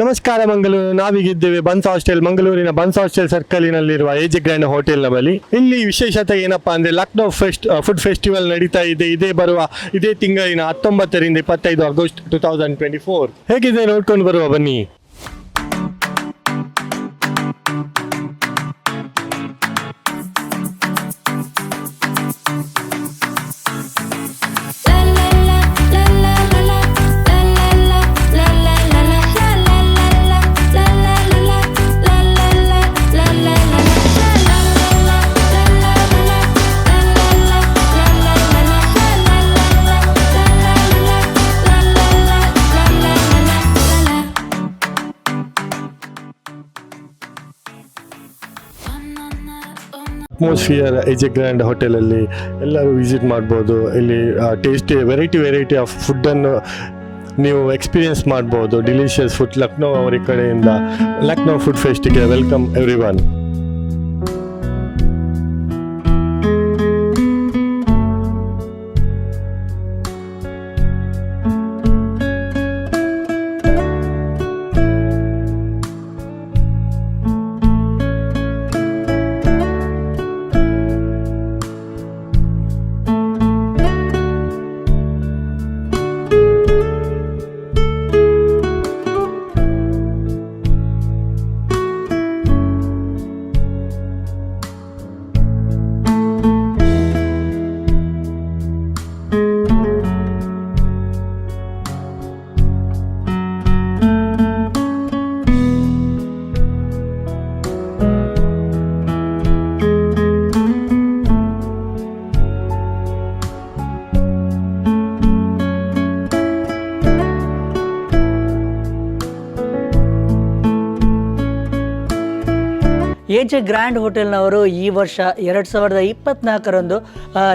ನಮಸ್ಕಾರ ಮಂಗಳೂರು. ನಾವೀಗಿದ್ದೇವೆ ಬನ್ಸ್ ಹಾಸ್ಟೆಲ್, ಮಂಗಳೂರಿನ ಬನ್ಸ್ ಹಾಸ್ಟೆಲ್ ಸರ್ಕಲಿನಲ್ಲಿರುವ ಏಜ್ ಗ್ರ್ಯಾಂಡ್ ಹೋಟೆಲ್ನ ಬಳಿ. ಇಲ್ಲಿ ವಿಶೇಷತೆ ಏನಪ್ಪಾ ಅಂದ್ರೆ ಲಕ್ನೋ ಫೆಸ್ಟ್ ಫುಡ್ ಫೆಸ್ಟಿವಲ್ ನಡೀತಾ ಇದೆ. ಇದೇ ಬರುವ, ಇದೇ ತಿಂಗಳಿನ ಹತ್ತೊಂಬತ್ತರಿಂದ ಇಪ್ಪತ್ತೈದು August two thousand twenty four ಹೇಗಿದೆ ನೋಡ್ಕೊಂಡು ಬರುವ ಬನ್ನಿ. ಅಟ್ಮಾಸ್ಫಿಯರ್ ಎಜೆ ಗ್ರ್ಯಾಂಡ್ ಹೋಟೆಲಲ್ಲಿ ಎಲ್ಲರೂ ವಿಸಿಟ್ ಮಾಡ್ಬೋದು. ಇಲ್ಲಿ ಟೇಸ್ಟಿ ವೆರೈಟಿ ವೆರೈಟಿ ಆಫ್ ಫುಡ್ಡನ್ನು ನೀವು ಎಕ್ಸ್ಪೀರಿಯನ್ಸ್ ಮಾಡ್ಬೋದು. ಡಿಲಿಷಿಯಸ್ ಫುಡ್ ಲಕ್ನೋ ಅವರ ಕಡೆಯಿಂದ. Lucknow food ಫೆಸ್ಟಿಗೆ welcome every A J grand ಹೋಟೆಲ್ನವರು ಈ ವರ್ಷ ಎರಡು ಸಾವಿರದ ಇಪ್ಪತ್ತ್ನಾಲ್ಕರಂದು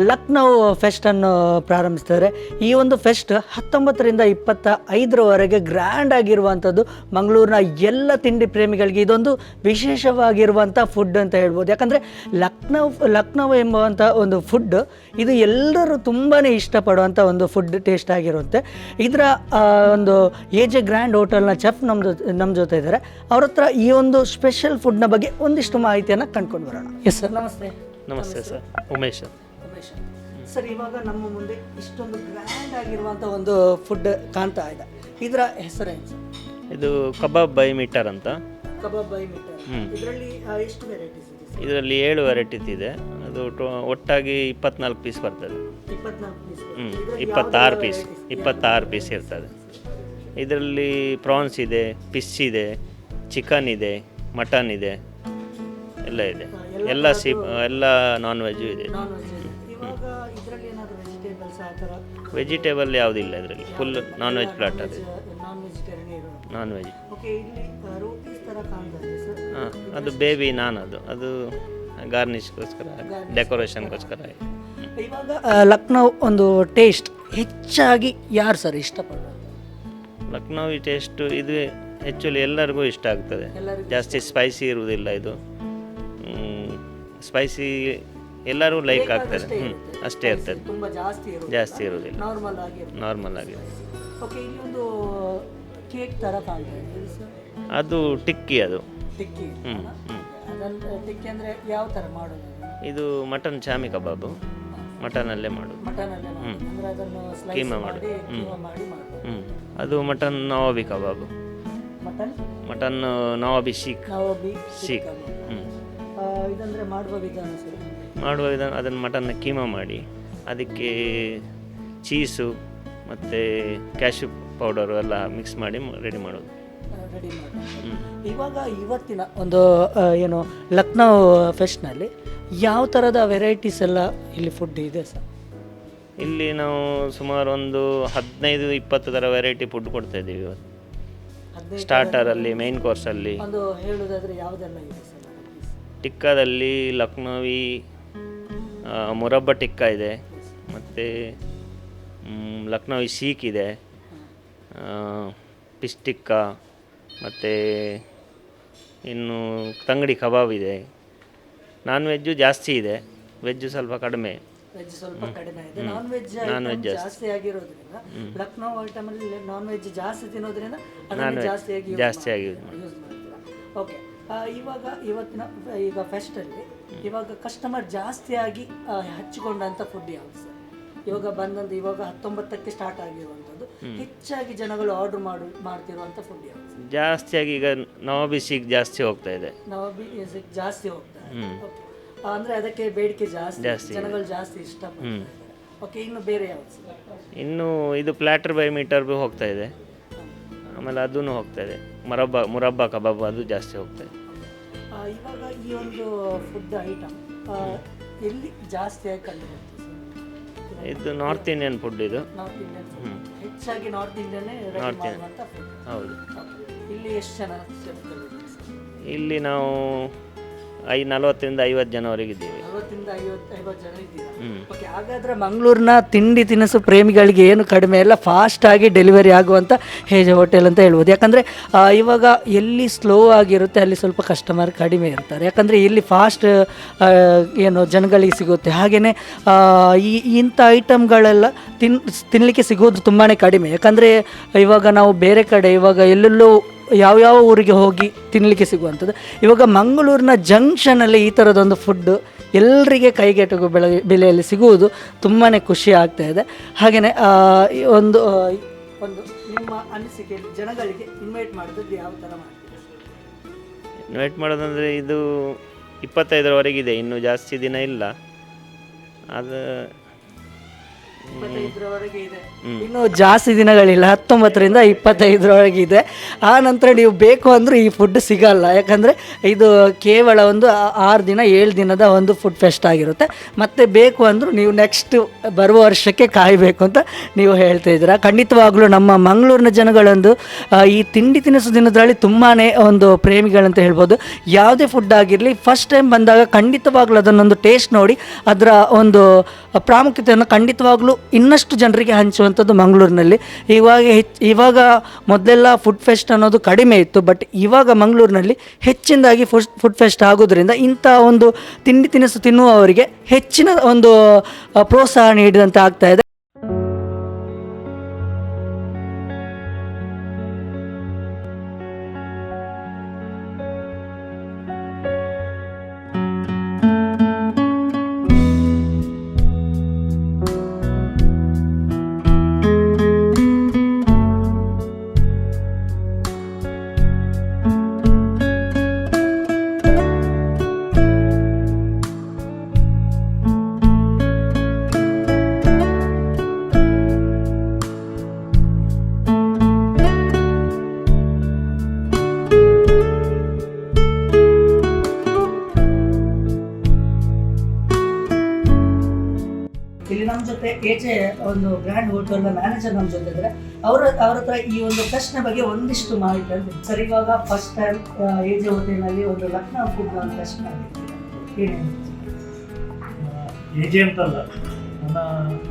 ಲಕ್ನೌ ಫೆಸ್ಟನ್ನು ಪ್ರಾರಂಭಿಸ್ತಾರೆ. ಈ ಒಂದು ಫೆಸ್ಟ್ ಹತ್ತೊಂಬತ್ತರಿಂದ ಇಪ್ಪತ್ತ ಐದರವರೆಗೆ ಗ್ರ್ಯಾಂಡ್ ಆಗಿರುವಂಥದ್ದು ಮಂಗಳೂರಿನ ಎಲ್ಲ ತಿಂಡಿ ಪ್ರೇಮಿಗಳಿಗೆ. ಇದೊಂದು ವಿಶೇಷವಾಗಿರುವಂಥ ಫುಡ್ ಅಂತ ಹೇಳ್ಬೋದು. ಯಾಕಂದರೆ ಲಕ್ನೌ ಲಕ್ನೌ ಎಂಬುವಂಥ ಒಂದು ಫುಡ್, ಇದು ಎಲ್ಲರೂ ತುಂಬಾ ಇಷ್ಟಪಡುವಂಥ ಒಂದು ಫುಡ್ ಟೇಸ್ಟ್ ಆಗಿರುತ್ತೆ. ಇದರ ಒಂದು ಎ ಜೆ ಗ್ರ್ಯಾಂಡ್ ಹೋಟೆಲ್ನ ಚೆಫ್ ನಮ್ಮ ಜೊತೆ ನಮ್ಮ ಜೊತೆ ಇದ್ದಾರೆ. ಅವ್ರ ಹತ್ರ ಈ ಒಂದು ಸ್ಪೆಷಲ್ ಫುಡ್ನ ಬಗ್ಗೆ ಒಂದಿಷ್ಟು ಮಾಹಿತಿಯನ್ನು ಕಂಡ್ಕೊಂಡು ಬರೋಣ. ಎಸ್ ಸರ್ ನಮಸ್ತೆ. ನಮಸ್ತೆ ಸರ್ ಉಮೇಶ್ ಉಮೇಶ್ ಸರ್ ಇವಾಗ ನಮ್ಮ ಮುಂದೆ ಇಷ್ಟೊಂದು ಗ್ರ್ಯಾಂಡ್ ಆಗಿರುವಂಥ ಒಂದು ಫುಡ್ ಕಾಣ್ತಾ ಇದೆ. ಇದರ ಹೆಸರೇನು ಸರ್ ಇದು ಕಬಾಬ್ ಬೈ ಮೀಟರ್ ಅಂತ. Kebab by meter. ಇದರಲ್ಲಿ ಎಷ್ಟು ವೆರೈಟೀಸ್ ಇದೆ ಇದರಲ್ಲಿ ಏಳು ವೆರೈಟೀಸ್ ಇದೆ. ಅದು ಟೊ- ಒಟ್ಟಾಗಿ ಇಪ್ಪತ್ನಾಲ್ಕು ಪೀಸ್ ಬರ್ತದೆ. ಹ್ಞೂ ಇಪ್ಪತ್ತಾರು ಪೀಸ್ ಇಪ್ಪತ್ತಾರು ಪೀಸ್ ಇರ್ತದೆ. ಇದರಲ್ಲಿ ಪ್ರಾನ್ಸ್ ಇದೆ ಫಿಶ್ ಇದೆ ಚಿಕನ್ ಇದೆ ಮಟನ್ ಇದೆ. ಎಲ್ಲ ಇದೆ. ಎಲ್ಲ ಸಿ ಎಲ್ಲ ನಾನ್ ವೆಜ್ಜು ಇದೆ. ನಾನ್ ವೆಜ್ ಇವಾಗ ಇದರಲ್ಲಿ ಏನಾದರೂ ವೆಜಿಟೇಬಲ್ಸ್ ಆ ಥರ? ವೆಜಿಟೇಬಲ್ ಯಾವುದಿಲ್ಲ ಇದರಲ್ಲಿ. ಫುಲ್ ನಾನ್ ವೆಜ್ ಪ್ಲಾಟ್ ಅದು. ನಾನ್ ವೆಜಿಟೇರಿಯನ್ ಇರೋದು ನಾನ್ ವೆಜ್ ಹಾಂ ಅದು ಬೇಬಿ ನಾನ್ ಅದು ಅದು ಗಾರ್ನಿಷ್ಗೋಸ್ಕರ ಡೆಕೋರೇಷನ್ಗೋಸ್ಕರ ಇವಾಗ ಲಕ್ನೋ ಒಂದು ಟೇಸ್ಟ್ ಹೆಚ್ಚಾಗಿ ಯಾರು ಸರ್ ಇಷ್ಟಪಡೋದು? ಲಕ್ನೋವಿ ಟೇಸ್ಟು ಇದು ಆ್ಯಕ್ಚುಲಿ ಎಲ್ಲರಿಗೂ ಇಷ್ಟ ಆಗ್ತದೆ. ಜಾಸ್ತಿ ಸ್ಪೈಸಿ ಇರುವುದಿಲ್ಲ ಇದು. ಸ್ಪೈಸಿ ಎಲ್ಲರೂ ಲೈಕ್ ಆಗ್ತಾರೆ. ಹ್ಞೂ ಅಷ್ಟೇ ಇರ್ತದೆ. ತುಂಬ ಜಾಸ್ತಿ ಇರೋದಿಲ್ಲ ಜಾಸ್ತಿ ನಾರ್ಮಲ್ ಆಗಿ ನಾರ್ಮಲ್ ಆಗಿ ಓಕೆ ಇಲ್ಲಿ ಒಂದು ಕೇಕ್ ತರ ಕಾಣ್ತಾ ಇದೆ. ಇದು ಸರ್? ಅದು ಟಿಕ್ಕಿ ಅದು. ಟಿಕ್ಕಿ ಹ್ಞೂ ಹ್ಞೂ ಅದನ್ನು ಟಿಕ್ಕಿ ಅಂದರೆ ಯಾವ ತರ ಮಾಡೋದು ಇದು ಮಟನ್ ಚಾಮಿ ಕಬಾಬು. ಮಟನಲ್ಲೇ ಮಾಡೋದು. ಮಟನಲ್ಲೇ ಅಂದರೆ ಅದನ್ನು ಸ್ಲೈಸ್ ಕೀಮಾ ಮಾಡಿ ಮಾಡೋದು. ಕೀಮಾ ಮಾಡಿ ಮಾಡೋದು ಹ್ಞೂ ಅದು mutton nawabi kebab. Mutton? Mutton nawabi seekh. ಹ್ಞೂ ಇದಂದರೆ ಮಾಡುವ ವಿಧಾನ ಸರ್. ಮಾಡುವ ವಿಧಾನ ಅದನ್ನು ಮಟನ್ನ ಕೀಮಾ ಮಾಡಿ ಅದಕ್ಕೆ ಚೀಸು ಮತ್ತು ಕ್ಯಾಶು ಪೌಡರು ಎಲ್ಲ ಮಿಕ್ಸ್ ಮಾಡಿ ರೆಡಿ ಮಾಡೋದು. ರೆಡಿ ಮಾಡಿ ಹ್ಞೂ ಇವಾಗ ಇವತ್ತಿನ ಒಂದು ಏನು ಲಕ್ನೋ ಫೆಸ್ಟ್ನಲ್ಲಿ ಯಾವ ಥರದ ವೆರೈಟೀಸ್ ಎಲ್ಲ ಇಲ್ಲಿ ಫುಡ್ ಇದೆ ಸರ್? ಇಲ್ಲಿ ನಾವು ಸುಮಾರು ಒಂದು ಹದಿನೈದು ಇಪ್ಪತ್ತು ಥರ ವೆರೈಟಿ ಫುಡ್ ಕೊಡ್ತಾ ಇದ್ದೀವಿ ಇವತ್ತು. ಸ್ಟಾರ್ಟರಲ್ಲಿ ಮೈನ್ ಕೋರ್ಸಲ್ಲಿ ಒಂದು ಹೇಳೋದಾದರೆ ಯಾವುದೆಲ್ಲ ಇದೆ ಸರ್? ಟಿಕ್ಕಾದಲ್ಲಿ ಲಕ್ನೋವಿ ಮುರಬ್ಬ ಟಿಕ್ಕ ಇದೆ. ಮತ್ತು ಲಕ್ನೋವಿ ಸೀಕ್ ಇದೆ. ಪಿಸ್ಟಿಕ್ಕ ಮತ್ತು ಇನ್ನು ತಂಗಡಿ ಕಬಾಬ್ ಇದೆ. ನಾನ್ ವೆಜ್ಜು ಜಾಸ್ತಿ ಇದೆ. ವೆಜ್ಜು ಸ್ವಲ್ಪ ಕಡಿಮೆ. ವೆಜ್ ಸ್ವಲ್ಪ ಕಡಿಮೆ ಇದೆ. ನಾನ್ ವೆಜ್ Non-veg ಜಾಸ್ತಿ. ಜಾಸ್ತಿ ಆಗಿರೋದ್ರಿಂದ ಲಕ್ನೋ ಐಟಮ್ ಅಲ್ಲಿ ನಾನ್ ವೆಜ್ ಜಾಸ್ತಿ ತಿನ್ನೋದ್ರಿಂದ ಅದನ್ನ ಜಾಸ್ತಿಯಾಗಿ ಜಾಸ್ತಿಯಾಗಿ use ಯೂಸ್ ಮಾಡ್ತೀರಾ? ಓಕೆ ಇವಾಗ ಇವತ್ತಿನ ಈಗ ಫೆಸ್ಟಲ್ಲಿ ಇವಾಗ ಕಸ್ಟಮರ್ ಜಾಸ್ತಿಯಾಗಿ ಹಚ್ಚಿಕೊಂಡಂಥ ಹಚ್ಚಿಕೊಂಡಂತ ಫುಡ್ ಯಾವುದು ಸರ್? ಇವಾಗ ಬಂದಂತ ಇವಾಗ ಹತ್ತೊಂಬತ್ತಕ್ಕೆ ಸ್ಟಾರ್ಟ್ ಆಗಿರುವಂಥದ್ದು ಹೆಚ್ಚಾಗಿ ಜನಗಳು ಆರ್ಡರ್ ಮಾಡು ಮಾಡ್ತಿರುವಂಥ ಫುಡ್ ಯಾವುದು ಜಾಸ್ತಿಯಾಗಿ ಈಗ ನವಾಬಿಸಿಗೆ ಜಾಸ್ತಿ ಹೋಗ್ತಾ ಇದೆ. ನಾವು ಜಾಸ್ತಿ ಹೋಗ್ತಾ ಇದೆ. ಅಂದರೆ ಅಂದ್ರೆ ಅದಕ್ಕೆ ಬೇಡಿಕೆ ಜಾಸ್ತಿ. ಜನಗಳು ಜಾಸ್ತಿ ಇಷ್ಟಪಡ್ತಾರೆ. ಓಕೆ ಇನ್ನು ಬೇರೆ ಯಾವ್ದು ಸರ್? ಇನ್ನು ಇದು ಪ್ಲ್ಯಾಟರ್ ಬೈ ಮೀಟರ್ ಹೋಗ್ತಾ ಇದೆ. ಆಮೇಲೆ ಅದೂ ಹೋಗ್ತಾ ಇದೆ ಮರಬ್ಬ ಮುರಬ್ಬ ಕಬಾಬ್ ಅದು ಜಾಸ್ತಿ ಹೋಗ್ತಾ ಇದೆ ಆ, ಇವಾಗ ಈ ಒಂದು ಫುಡ್ ಐಟಮ್ ಎಲ್ಲಿ ಜಾಸ್ತಿಯಾಗಿ ಕಂಡು ಬರ್ತದೆ ಇದು ನಾರ್ತ್ ಇಂಡಿಯನ್ ಫುಡ್ ಇದು. ನಾರ್ತ್ ಇಂಡಿಯನ್ ಹೆಚ್ಚಾಗಿ ನಾರ್ತ್ ಇಂಡಿಯನ್ನೇ ರೆಡಿ North Indian. ಮಾಡುವಂಥ ಫುಡ್ ಹೌದು. ಇಲ್ಲಿ ಎಷ್ಟು ಜನ ಚೆಫ್ಗಳಿದ್ದಾರೆ ಸರ್ ಇಲ್ಲಿ ನಾವು ಐ ನಲವತ್ತರಿಂದ ಐವತ್ತು ಜನವರೆಗೆ ಇದ್ದೀವಿ. ನಲವತ್ತಿಂದ ಐವತ್ತು ಐವತ್ತು ಜನ ಇದ್ದೀರಾ. ಓಕೆ ಹಾಗಾದ್ರೆ ಮಂಗಳೂರಿನ ತಿಂಡಿ ತಿನಿಸು ಪ್ರೇಮಿಗಳಿಗೆ ಏನು ಕಡಿಮೆ ಇಲ್ಲ ಫಾಸ್ಟಾಗಿ ಡೆಲಿವರಿ ಆಗುವಂಥ ಹೇಜ ಹೋಟೆಲ್ ಅಂತ ಹೇಳ್ಬೋದು. ಯಾಕಂದರೆ ಇವಾಗ ಎಲ್ಲಿ ಸ್ಲೋ ಆಗಿರುತ್ತೆ ಅಲ್ಲಿ ಸ್ವಲ್ಪ ಕಸ್ಟಮರ್ ಕಡಿಮೆ ಇರ್ತಾರೆ. ಯಾಕಂದರೆ ಇಲ್ಲಿ ಫಾಸ್ಟ್ ಏನು ಜನಗಳಿಗೆ ಸಿಗುತ್ತೆ. ಹಾಗೆಯೇ ಈ ಇಂಥ ಐಟಮ್ಗಳೆಲ್ಲ ತಿನ್ ತಿನ್ನಲಿಕ್ಕೆ ಸಿಗೋದು ತುಂಬಾ ಕಡಿಮೆ. ಯಾಕಂದರೆ ಇವಾಗ ನಾವು ಬೇರೆ ಕಡೆ ಇವಾಗ ಎಲ್ಲೆಲ್ಲೋ ಯಾವ್ಯಾವ ಊರಿಗೆ ಹೋಗಿ ತಿನ್ನಲಿಕ್ಕೆ ಸಿಗುವಂಥದ್ದು. ಇವಾಗ ಮಂಗಳೂರಿನ ಜಂಕ್ಷನಲ್ಲಿ ಈ ಥರದೊಂದು ಫುಡ್ ಎಲ್ಲರಿಗೆ ಕೈಗೆಟುಕುವ ಬೆಳೆ, ಬೆಲೆಯಲ್ಲಿ ಸಿಗುವುದು ತುಂಬಾ ಖುಷಿ ಆಗ್ತಾ ಇದೆ. ಹಾಗೆಯೇ ಒಂದು ಒಂದು ನಿಮ್ಮ ಅನಿಸಿಕೆ ಜನಗಳಿಗೆ ಇನ್ವೈಟ್ ಮಾಡೋದು ಯಾವ ಥರ ಮಾಡ್ತೀವಿ ಇನ್ವೈಟ್ ಮಾಡೋದಂದರೆ ಇದು ಇಪ್ಪತ್ತೈದರವರೆಗಿದೆ, ಇನ್ನೂ ಜಾಸ್ತಿ ದಿನ ಇಲ್ಲ. ಅದು ಇಪ್ಪತ್ತೈದರವರೆಗೆ ಇದೆ. ಇನ್ನು ಜಾಸ್ತಿ ದಿನಗಳಿಲ್ಲ ಹತ್ತೊಂಬತ್ತರಿಂದ ಇಪ್ಪತ್ತೈದರೊಳಗೆ ಇದೆ. ಆ ನಂತರ ನೀವು ಬೇಕು ಅಂದರೂ ಈ ಫುಡ್ ಸಿಗಲ್ಲ. ಯಾಕಂದರೆ ಇದು ಕೇವಲ ಒಂದು ಆರು ದಿನ ಏಳು ದಿನದ ಒಂದು ಫುಡ್ ಫೆಸ್ಟ್ ಆಗಿರುತ್ತೆ. ಮತ್ತು ಬೇಕು ಅಂದರೂ ನೀವು ನೆಕ್ಸ್ಟ್ ಬರುವ ವರ್ಷಕ್ಕೆ ಕಾಯಬೇಕು ಅಂತ ನೀವು ಹೇಳ್ತಾ ಇದ್ದೀರಾ. ಖಂಡಿತವಾಗಲೂ ನಮ್ಮ ಮಂಗಳೂರಿನ ಜನಗಳೊಂದು ಈ ತಿಂಡಿ ತಿನಿಸು ದಿನದಲ್ಲಿ ತುಂಬಾ ಒಂದು ಪ್ರೇಮಿಗಳಂತ ಹೇಳ್ಬೋದು. ಯಾವುದೇ ಫುಡ್ ಆಗಿರಲಿ ಫಸ್ಟ್ ಟೈಮ್ ಬಂದಾಗ ಖಂಡಿತವಾಗ್ಲೂ ಅದನ್ನೊಂದು ಟೇಸ್ಟ್ ನೋಡಿ ಅದರ ಒಂದು ಪ್ರಾಮುಖ್ಯತೆಯನ್ನು ಖಂಡಿತವಾಗ್ಲೂ ಇನ್ನಷ್ಟು ಜನರಿಗೆ ಹಂಚುವಂಥದ್ದು ಮಂಗಳೂರಿನಲ್ಲಿ. ಇವಾಗ ಹೆಚ್ಚು ಇವಾಗ ಮೊದಲೆಲ್ಲ ಫುಡ್ ಫೆಸ್ಟ್ ಅನ್ನೋದು ಕಡಿಮೆ ಇತ್ತು ಬಟ್ ಇವಾಗ ಮಂಗಳೂರಿನಲ್ಲಿ ಹೆಚ್ಚಿನದಾಗಿ ಫುಡ್ ಫುಡ್ ಫೆಸ್ಟ್ ಆಗೋದ್ರಿಂದ ಇಂಥ ಒಂದು ತಿಂಡಿ ತಿನಿಸು ತಿನ್ನುವವರಿಗೆ ಹೆಚ್ಚಿನ ಒಂದು ಪ್ರೋತ್ಸಾಹ ನೀಡಿದಂತೆ ಆಗ್ತಾ ಒಂದು ಗ್ರ್ಯಾಂಡ್ ಹೋಟೆಲ್ ಮ್ಯಾನೇಜರ್ ನಮ್ಮ ಜೊತೆ ಇದ್ದಾರೆ ಅವರ, ಅವ್ರ ಹತ್ರ ಈ ಒಂದು ಪ್ರಶ್ನೆ ಬಗ್ಗೆ ಒಂದಿಷ್ಟು ಮಾಹಿತಿ ಅಂತ ಸರ್, ಇವಾಗ ಫಸ್ಟ್ ಟೈಮ್ ಏಜೆ ಹೋಟೆಲ್ನಲ್ಲಿ ಒಂದು ಲಕ್ನೋ ಫುಡ್ ನಾನು ಪ್ರಶ್ನೆ ಆಗಿದೆ ಎ ಜೆ ಅಂತಲ್ಲ, ನನ್ನ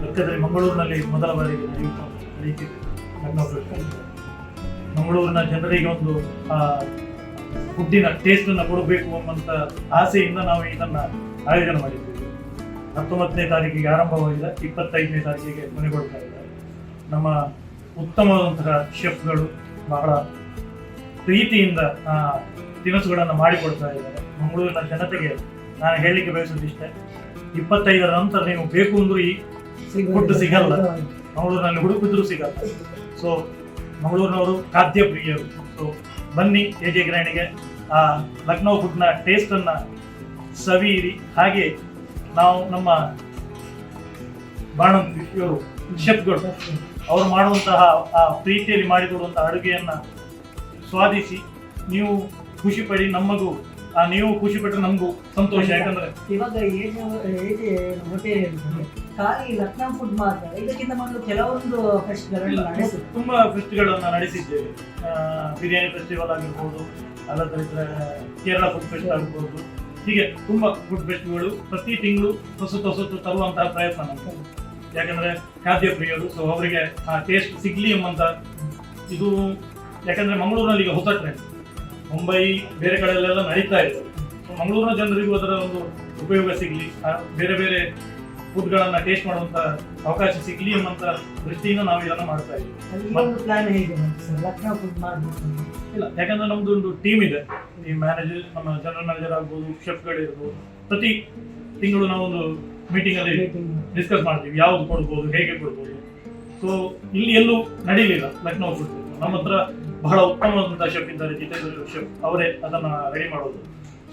ಲೆಕ್ಕದಲ್ಲಿ ಮಂಗಳೂರಿನಲ್ಲಿ ಮೊದಲ ಬಾರಿಗೆ. ಮಂಗಳೂರಿನ ಜನರಿಗೆ ಒಂದು ಫುಡ್ಡಿನ ಟೇಸ್ಟನ್ನು ಕೊಡಬೇಕು ಅನ್ನುವಂಥ ಆಸೆಯಿಂದ ನಾವು ಇದನ್ನು ಆಯೋಜನೆ ಮಾಡಿದ್ದೇವೆ ಹತ್ತೊಂಬತ್ತನೇ ತಾರೀಕಿಗೆ ಆರಂಭವಾಗಿದೆ ಇಪ್ಪತ್ತೈದನೇ ತಾರೀಕಿಗೆ ಕೊನೆಗೊಳ್ತಾ ಇದ್ದಾರೆ ನಮ್ಮ ಉತ್ತಮವಾದಂತಹ ಶೆಫ್ಗಳು ಬಹಳ ಪ್ರೀತಿಯಿಂದ ಆ, ತಿನಿಸುಗಳನ್ನು ಮಾಡಿಕೊಡ್ತಾ ಇದ್ದಾರೆ. ಮಂಗಳೂರಿನ ಜನತೆಗೆ ನಾನು ಹೇಳಲಿಕ್ಕೆ ಬಯಸೋದಿಷ್ಟೇ ಇಪ್ಪತ್ತೈದರ ನಂತರ ನೀವು ಬೇಕು ಅಂದ್ರೂ ಈ ಫುಡ್ ಸಿಗಲ್ಲ. ಮಂಗಳೂರಿನಲ್ಲಿ ಹುಡುಕಿದ್ರು ಸಿಗಲ್ಲ. ಸೊ ಮಂಗಳೂರಿನವರು ಖಾದ್ಯ ಪ್ರಿಯರು ಸೊ ಬನ್ನಿ ಎ ಜೆ ಗ್ರ್ಯಾಂಡಿಗೆ ಆ ಲಕ್ನೋ ಫುಡ್ನ ಟೇಸ್ಟನ್ನು ಸವಿಯಿರಿ. ಹಾಗೆ ನಾವು ನಮ್ಮ ಬಾಣಂತಿ ಇವರು ಶೆಫ್ಗಳು ಅವರು ಮಾಡುವಂತಹ ಆ ಪ್ರೀತಿಯಲ್ಲಿ ಮಾಡಿಕೊಡುವಂತಹ ಅಡುಗೆಯನ್ನ ಸ್ವಾದಿಸಿ ನೀವು ಖುಷಿ ಪಡಿ ನಮಗೂ ಆ ನೀವು ಖುಷಿ ಪಟ್ಟರೆ ನಮಗೂ ಸಂತೋಷ. ಯಾಕಂದ್ರೆ ಇವಾಗ ಏಜೆ ಹೋಟೆಲ್ ಖಾಲಿ ಲಕ್ನೋ ಫುಡ್ ಮಾತ್ರ ಇದಕ್ಕಿಂತ ಮೊದಲು ಕೆಲವೊಂದು ಫೆಸ್ಟ್ಗಳನ್ನು ನಡೆಸಿ ತುಂಬಾ ಫೆಸ್ಟ್ಗಳನ್ನು ನಡೆಸಿದ್ದೇವೆ. ಬಿರಿಯಾನಿ ಫೆಸ್ಟಿವಲ್ ಆಗಿರ್ಬೋದು ಅಲ್ಲದ ಕೇರಳ ಫುಡ್ ಫೆಸ್ಟ್ ಆಗಿರ್ಬೋದು. ಹೀಗೆ ತುಂಬಾ ಫುಡ್ ಫೆಸ್ಟಿವಲ್ ಪ್ರತಿ ತಿಂಗಳು ಹೊಸತು ಹೊಸತು ತರುವಂತಹ ಪ್ರಯತ್ನ ಮಾಡ್ತಾರೆ. ಯಾಕಂದ್ರೆ ಖಾದ್ಯ ಪ್ರಿಯರು ಸೊ ಅವರಿಗೆ ಆ ಟೇಸ್ಟ್ ಸಿಗ್ಲಿ ಎಂಬಂತ ಇದು, ಯಾಕಂದ್ರೆ ಮಂಗಳೂರಿನಲ್ಲಿ ಈಗ ಹೊಸ ಟ್ರೆಂಡ್ ಮುಂಬೈ ಬೇರೆ ಕಡೆಯಲ್ಲೆಲ್ಲ ನಡೀತಾ ಇದೆ. ಮಂಗಳೂರಿನ ಜನರಿಗೂ ಅದರ ಒಂದು ಉಪಯೋಗ ಸಿಗ್ಲಿ ಬೇರೆ ಬೇರೆ ಫುಡ್ಗಳನ್ನ ಟೇಸ್ಟ್ ಮಾಡುವಂತ ಅವಕಾಶ ಸಿಗ್ಲಿ ಎಂಬಂತ ದೃಷ್ಟಿಯಿಂದ ನಾವು ಇದನ್ನ ಮಾಡ್ತಾ ಇದ್ದೀವಿ. ಪ್ಲಾನ್ ಹೇಗೆ ಲಕ್ನೋ ಫುಡ್ ಮಾಡಬೇಕು ಇಲ್ಲ ಯಾಕಂದ್ರೆ ನಮ್ದು ಒಂದು ಟೀಮ್ ಇದೆ. ಈ ಮ್ಯಾನೇಜರ್ ನಮ್ಮ ಜನರಲ್ ಮ್ಯಾನೇಜರ್ ಆಗ್ಬೋದು ಶೆಫ್ಗಳಿರ್ಬೋದು ಪ್ರತಿ ತಿಂಗಳು ನಾವು ಒಂದು ಮೀಟಿಂಗ್ ಅಲ್ಲಿ ಡಿಸ್ಕಸ್ ಮಾಡ್ತೀವಿ. ಯಾವ್ದು ಕೊಡ್ಬೋದು ಹೇಗೆ ಕೊಡ್ಬೋದು. ಸೊ ಇಲ್ಲಿ ಎಲ್ಲೂ ನಡೀಲಿಲ್ಲ. ಲಕ್ನೋ ಫುಡ್ ನಮ್ಮ ಹತ್ರ ಬಹಳ ಉತ್ತಮವಾದಂತಹ ಶೆಫ್ ಇದ್ದಾರೆ. ಜಿತೇಂದ್ರ ಶೆಫ್ ಅವರೇ ಅದನ್ನ ರೆಡಿ ಮಾಡೋದು.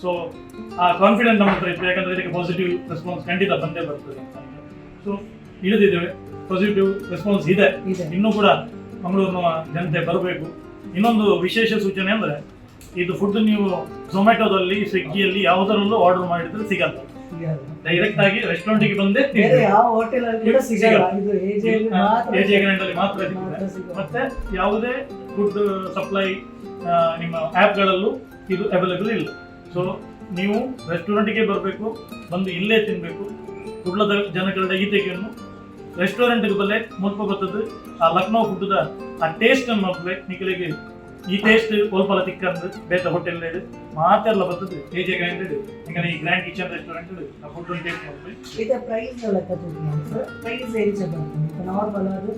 ಸೊ ಆ ಕಾನ್ಫಿಡೆನ್ಸ್ ನಮ್ಮ ಹತ್ರ ಇತ್ತು. ಯಾಕಂದ್ರೆ ಇದಕ್ಕೆ ಪಾಸಿಟಿವ್ ರೆಸ್ಪಾನ್ಸ್ ಖಂಡಿತ ಬಂದೇ ಬರ್ತದೆ. ಅಂತ ಸೊ ಇಳಿದಿದ್ದೇವೆ. ಪಾಸಿಟಿವ್ ರೆಸ್ಪಾನ್ಸ್ ಇದೆ. ಇದೆ. ಇನ್ನೂ ಕೂಡ ಮಂಗಳೂರಿನ ಜನತೆ ಬರಬೇಕು. ಇನ್ನೊಂದು ವಿಶೇಷ ಸೂಚನೆ ಅಂದ್ರೆ ಇದು ಫುಡ್ ನೀವು ಝೊಮ್ಯಾಟೊದಲ್ಲಿ ಸ್ವಿಗ್ಗಿಯಲ್ಲಿ ಯಾವುದರಲ್ಲೂ ಆರ್ಡರ್ ಮಾಡಿದ್ರೆ ಸಿಗಲ್ಲ. ಡೈರೆಕ್ಟ್ ಆಗಿ ರೆಸ್ಟೋರೆಂಟ್ಗೆ ಬಂದೇ ಬೇರೆ ಯಾವ ಹೋಟೆಲ್ ಅಲ್ಲಿ ಕೂಡ ಸಿಗಲ್ಲ. ಇದು ಮಾತ್ರ ಮಾತ್ರ ಮತ್ತೆ ಯಾವುದೇ ಫುಡ್ ಸಪ್ಲೈ ನಿಮ್ಮ ಆ್ಯಪ್ಗಳಲ್ಲೂ ಇದು ಅವೈಲೇಬಲ್ ಇಲ್ಲ. ಸೊ ನೀವು ರೆಸ್ಟೋರೆಂಟ್ಗೆ ಬರಬೇಕು ಬಂದು ಇಲ್ಲೇ ತಿನ್ನಬೇಕು ಕುಡ್ಲದ ಜನಗಳ ರೆಸ್ಟೋರೆಂಟ್ ರೆಸ್ಟೋರೆಂಟ್ಗೆ ಬಲ್ಲೆ ಮುಲ್ಪ ಬರ್ತದೆ ಆ ಲಕ್ನೋ ಫುಡ್ದ ಆ ಟೇಸ್ಟ್ ಮಕ್ಕಳು ನಿಖಲಿಗೆ ಈ ಟೇಸ್ಟ್ ಒಲ್ಪಲ ತಿಕ್ಕಂದು ಬೇತ ಹೋಟೆಲ್ ಮಾತೆಲ್ಲ ಬರ್ತದೆ. ಏಜೆ ಗ್ರ್ಯಾಂಡ್ ಹಿಂಗೆ ಈ ಗ್ರ್ಯಾಂಡ್ ಕಿಚನ್ ರೆಸ್ಟೋರೆಂಟ್ ಆ ಫುಡ್ ಟೇಸ್ಟ್ ಮಾಡ್ತೀವಿ ಇದೆ ಪ್ರೈಸ್ ಸರ್ ಪ್ರೈಸ್ ಏನು ಬರ್ತದೆ. ನಾರ್ಮಲ್ ಅದು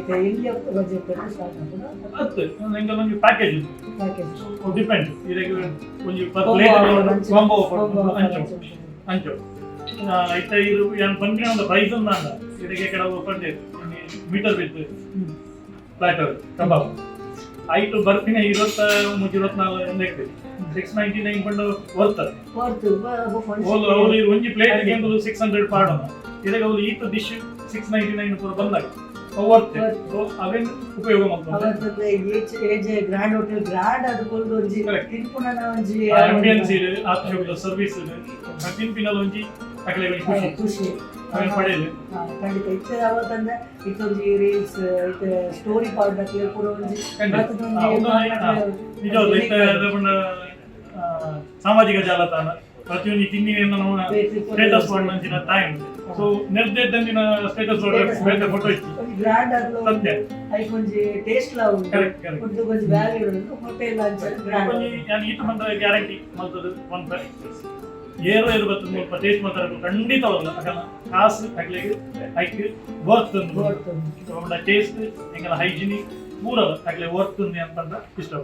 ಇದು ಎಲ್ಲಿ ಬಜೆಟ್ ಸ್ಟಾರ್ಟ್ ಆಗ್ತದೆ. ಮತ್ತೆ ಹಿಂಗೆ ಒಂದು ಪ್ಯಾಕೇಜ್ ಪ್ಯಾಕೇಜ್ ಡಿಪೆಂಡ್ ಇದಕ್ಕೆ ಒಂದು ಪರ್ ಪ್ಲೇಟ್. ಕಾಂಬೋ ಅಂಚು. ಅಂಚು. ಇತ್ತ ಇದು ಏನು ಪಂಪಿನ ಒಂದು ಪ್ರೈಸ್ ನಾನು ಇದಕ್ಕೆ ಕೆಲವು ಪಂಡೆ ಮೀಟರ್ ಬಿದ್ದು ಪ್ಲಾಟರ್ ಕಬಾಬ್ ಐಟು ಬರ್ತೀನಿ ಇವತ್ತ ಮುಂಚೆ ಇವತ್ನಾಲ್ಕು ಒಂದು ಹೇಳ್ತೀವಿ ಸಿಕ್ಸ್ ನೈಂಟಿ ನೈನ್ ಕೊಂಡು ಬರ್ತದೆ ಅವ್ರು ಅವ್ರು ಒಂಜಿ ಪ್ಲೇಟ್ ಸಿಕ್ಸ್ ಹಂಡ್ರೆಡ್ ಪಾಡೋಣ. ಇದಕ್ಕೆ ಅವ್ರು ಈತ ಡಿಶ್ ಸಿಕ್ಸ್ ನೈಂಟಿ ನೈನ್ ಪೂರ ಬಂದಾಗ. ಅವು ಬರ್ತದೆ ಸೊ ಉಪಯೋಗ ಮಾಡ್ತಾರೆ ಗ್ರ್ಯಾಂಡ್ ಹೋಟೆಲ್ ಗ್ರ್ಯಾಂಡ್ ಒಂಜಿ Correct. ತಿನ್ಪುನನ ಒಂಜಿ ಆಂಬಿಯನ್ಸ್ ಇದೆ ಆತ್ಮೀಯ ಸರ್ವಿಸ್ ಇದೆ. ತಿನ್ಪಿನಲ್ಲಿ ಒಂಜಿ ಅಕಲೆ ಖುಷಿ. ಅವೇನು ಖಂಡಿತ. ಇತ್ತೆ ಯಾವತ್ತಂದ್ರೆ ಇತ್ತೊಂಜಿ ರೀಲ್ಸ್ ಇತ್ತೆ ಸ್ಟೋರಿ ಹಾಕ್ಲಿ ಪೂರ. ಒಂದು ಸಾಮಾಜಿಕ ಜಾಲತಾಣ. ಪ್ರತಿಯೊಂದು ತಿನ್ನಿಯನ್ನು ನಾವು ಸ್ಟೇಟಸ್ ಮಾಡಿನ ಟೈಮ್ ಸೊ ನಿರ್ದೇಶನ ಸ್ಟೇಟಸ್ ಬೇರೆ ಫೋಟೋ ಇತ್ತು. ಗ್ರ್ಯಾಂಡ್ ಆಗ್ಲೋ ಸತ್ಯ. ಒಂಜಿ ಟೇಸ್ಟ್ ಲ ಉಂಟು. ಕರೆಕ್ಟ್ ಕರೆಕ್ಟ್ ಒಂಜಿ ವ್ಯಾಲ್ಯೂ ಉಂಟು. ಹೋಟೆಲ್ ಗ್ರ್ಯಾಂಡ್ ಈತ ಗ್ಯಾರಂಟಿ ಮಲ್ತದ್ದು ಒನ್ ಏರು ಇರ್ಬೇಕು ನೀವು ಟೇಸ್ಟ್ ಮಾತಾಡಬೇಕು ಖಂಡಿತವಲ್ಲ ಯಾಕಂದ್ರೆ ಕಾಸು ಆಗ್ಲಿಕ್ಕೆ ಐಕ್ ವರ್ತ್ ಟೇಸ್ಟ್ ಹೆಂಗಲ್ಲ ಹೈಜಿನಿಕ್ ಪೂರದ ಆಗ್ಲಿ ವರ್ತ್ ಅಂತಂದ ಇಷ್ಟ